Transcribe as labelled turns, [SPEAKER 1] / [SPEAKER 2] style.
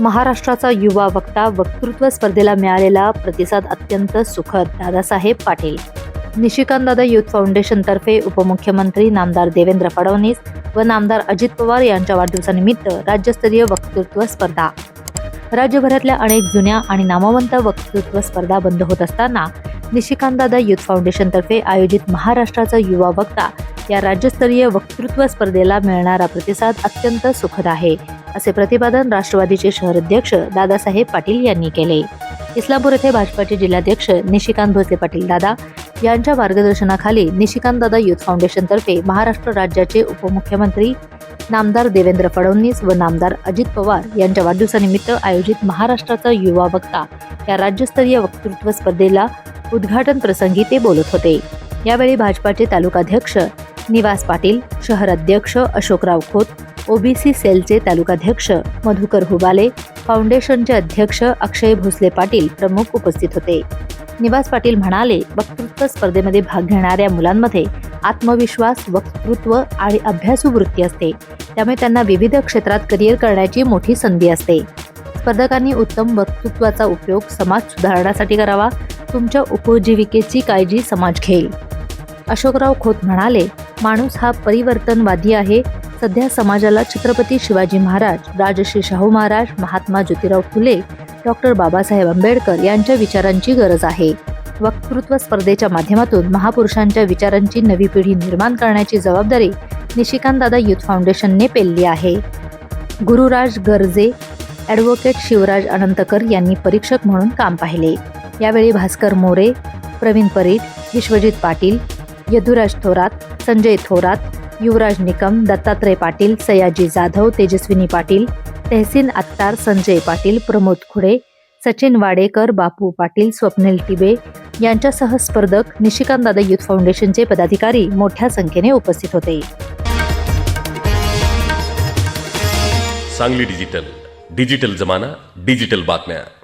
[SPEAKER 1] महाराष्ट्राचा युवा वक्ता वक्तृत्व स्पर्धेला मिळालेला प्रतिसाद अत्यंत सुखद दादासाहेब पाटील. निशिकांतदादा युथ फाउंडेशनतर्फे उपमुख्यमंत्री नामदार देवेंद्र फडणवीस व नामदार अजित पवार यांच्या वाढदिवसानिमित्त राज्यस्तरीय वक्तृत्व स्पर्धा. राज्यभरातल्या अनेक जुन्या आणि नामवंत वक्तृत्व स्पर्धा बंद होत असताना निशिकांतदादा युथ फाउंडेशनतर्फे आयोजित महाराष्ट्राचा युवा वक्ता या राज्यस्तरीय वक्तृत्व स्पर्धेला मिळणारा प्रतिसाद अत्यंत सुखद आहे. असे प्रतिपादन राष्ट्रवादीचे शहराध्यक्ष दादासाहेब पाटील यांनी केले. इस्लामपूर येथे भाजपाचे जिल्हाध्यक्ष निशिकांत भोसले पाटील दादा यांच्या मार्गदर्शनाखाली निशिकांत दादा युथ फाउंडेशनतर्फे महाराष्ट्र राज्याचे उपमुख्यमंत्री नामदार देवेंद्र फडणवीस व नामदार अजित पवार यांच्या वाढदिवसानिमित्त आयोजित महाराष्ट्राचा युवा वक्ता या राज्यस्तरीय वक्तृत्व स्पर्धेला उद्घाटन प्रसंगी ते बोलत होते. यावेळी भाजपाचे तालुकाध्यक्ष निवास पाटील शहराध्यक्ष अशोकराव खोत ओबीसी सेलचे तालुकाध्यक्ष मधुकर हुबाले फाउंडेशनचे अध्यक्ष अक्षय भोसले पाटील प्रमुख उपस्थित होते. निवास पाटील म्हणाले वक्तृत्व स्पर्धेमध्ये भाग घेणाऱ्या मुलांमध्ये आत्मविश्वास वक्तृत्व आणि अभ्यासू वृत्ती असते. त्यामुळे त्यांना विविध क्षेत्रात करिअर करण्याची मोठी संधी असते. स्पर्धकांनी उत्तम वक्तृत्वाचा उपयोग समाज सुधारण्यासाठी करावा तुमच्या उपजीविकेची काळजी समाज घेईल. अशोकराव खोत म्हणाले माणूस हा परिवर्तनवादी आहे सध्या समाजाला छत्रपती शिवाजी महाराज राजश्री शाहू महाराज महात्मा ज्योतिराव फुले डॉक्टर बाबासाहेब आंबेडकर यांच्या विचारांची गरज आहे. वक्तृत्व स्पर्धेच्या माध्यमातून महापुरुषांच्या विचारांची नवी पिढी निर्माण करण्याची जबाबदारी निशिकांत दादा युथ फाउंडेशनने पेलली आहे. गुरुराज गर्जे ॲडव्होकेट शिवराज अनंतकर यांनी परीक्षक म्हणून काम पाहिले. यावेळी भास्कर मोरे प्रवीण परीट विश्वजित पाटील यदुराज थोरात संजय थोरात युवराज निकम दत्तात्रय पाटील सयाजी जाधव तेजस्विनी पाटील तहसीन आत्तार संजय पाटील प्रमोद खुडे सचिन वाडेकर बापू पाटील स्वप्नील टिबे यांच्यासह स्पर्धक निशिकांत दादा युथ फाउंडेशनचे पदाधिकारी मोठ्या संख्येने उपस्थित होते.
[SPEAKER 2] सांगली डिजिटल. डिजिटल जमाना डिजिटल बातम्या.